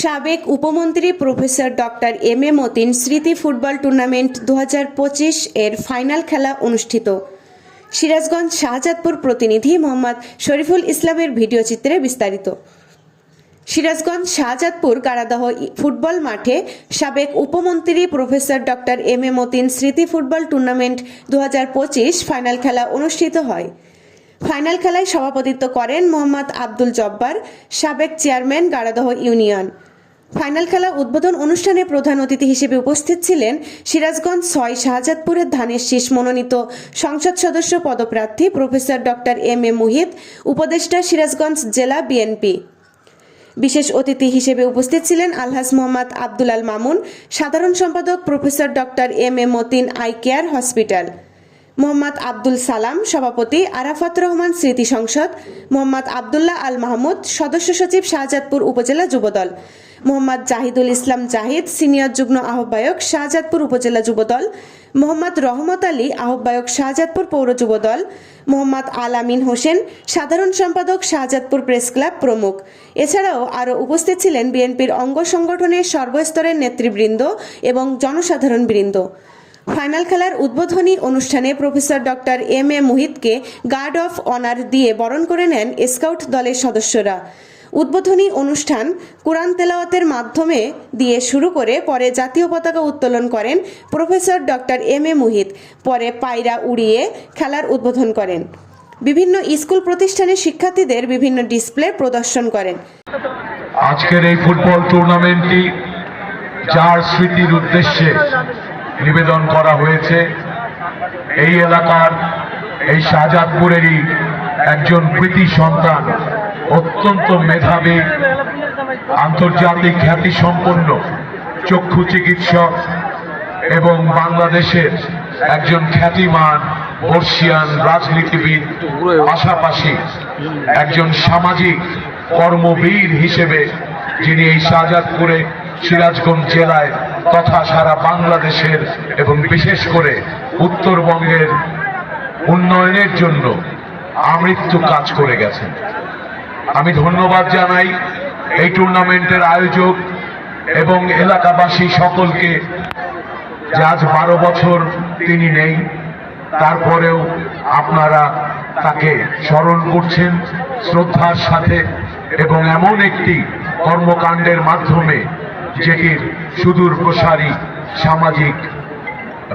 সাবেক উপমন্ত্রী professor doctor M A Matin স্মৃতি football tournament দু হাজার পঁচিশ এর ফাইনাল খেলা অনুষ্ঠিত। সিরাজগঞ্জ শাহজাদপুর প্রতিনিধি মোহাম্মদ শরীফুল ইসলামের ভিডিও চিত্রে বিস্তারিত। সিরাজগঞ্জ শাহজাদপুর কারাদহ ফুটবল মাঠে সাবেক উপমন্ত্রী professor doctor M A Matin স্মৃতি ফুটবল টুর্নামেন্ট দু হাজার পঁচিশ ফাইনাল খেলা অনুষ্ঠিত হয়। ফাইনাল খেলায় সভাপতিত্ব করেন মোহাম্মদ আব্দুল জব্বার, সাবেক চেয়ারম্যান গাড়াদহ ইউনিয়ন। ফাইনাল খেলা উদ্বোধন অনুষ্ঠানে প্রধান অতিথি হিসেবে উপস্থিত ছিলেন সিরাজগঞ্জ ছয় শাহজাদপুরের ধানের শীষ মনোনীত সংসদ সদস্য পদপ্রার্থী professor doctor M A Muhit, উপদেষ্টা সিরাজগঞ্জ জেলা বিএনপি। বিশেষ অতিথি হিসেবে উপস্থিত ছিলেন আলহাজ মোহাম্মদ আব্দুল আল মামুন, সাধারণ সম্পাদক professor doctor M A Matin eye care hospital. Mohammad Abdul Salam, সভাপতি আরাফাত রহমান, স্মৃতি সংসদ, মোহাম্মদ আবদুল্লাহ আল মাহমুদ, সদস্য সচিব শাহজাদপুর উপজেলা যুবদল, মোহাম্মদ জাহিদুল ইসলাম জাহিদ, সিনিয়র যুগ্ম আহ্বায়ক শাহজাদপুর উপজেলা যুবদল, মোহাম্মদ রহমত আলী, আহ্বায়ক শাহজাদপুর পৌর যুবদল, মোহাম্মদ আলামিন হোসেন, সাধারণ সম্পাদক শাহজাদপুর প্রেস ক্লাব প্রমুখ। এছাড়াও আরও উপস্থিত ছিলেন বিএনপির অঙ্গ সংগঠনের সর্বস্তরের নেতৃবৃন্দ এবং জনসাধারণ বৃন্দ ফাইনাল খেলার উদ্বোধনী অনুষ্ঠানে প্রফেসর ডক্টর এম এ মুহিতকে গার্ড অফ অনার দিয়ে বরণ করে নেন স্কাউট দলের সদস্যরা। উদ্বোধনী অনুষ্ঠান কোরআন তেলাওয়াতের মাধ্যমে দিয়ে শুরু করে পরে জাতীয় পতাকা উত্তোলন করেন professor doctor M A Muhit. পরে পায়রা উড়িয়ে খেলার উদ্বোধন করেন। বিভিন্ন স্কুল প্রতিষ্ঠানের শিক্ষার্থীদের বিভিন্ন ডিসপ্লে প্রদর্শন করেন। আজকের এই ফুটবল টুর্নামেন্টটি যার স্মৃতির উদ্দেশ্যে নিবেদন করা হয়েছে। এই এলাকার, এই শাহজাদপুরেরই একজন কৃতি সন্তান, অত্যন্ত মেধাবী, আন্তর্জাতিক খ্যাতি সম্পন্ন চক্ষু চিকিৎসক এবং বাংলাদেশের একজন খ্যাতিমান বর্ষিয়ান রাজনীতিবিদ, পাশাপাশি একজন সামাজিক কর্মবীর হিসেবে যিনি এই শাহজাদপুরে সিরাজগঞ্জ জেলায় তথা সারা বাংলাদেশের এবং বিশেষ করে উত্তরবঙ্গের উন্নয়নের জন্য আমৃত্যু কাজ করে গেছেন। আমি ধন্যবাদ জানাই এই টুর্নামেন্টের আয়োজক এবং এলাকাবাসী সকলকে যে আজ বারো বছর তিনি নেই, তারপরেও আপনারা তাকে স্মরণ করছেন শ্রদ্ধার সাথে এবং এমন একটি কর্মকাণ্ডের মাধ্যমে যেটির সুদূর প্রসারী সামাজিক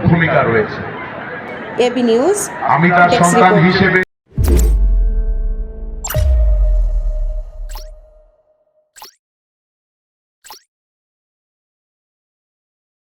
ভূমিকা রয়েছে। এবি নিউজ আমি তার সন্তান হিসেবে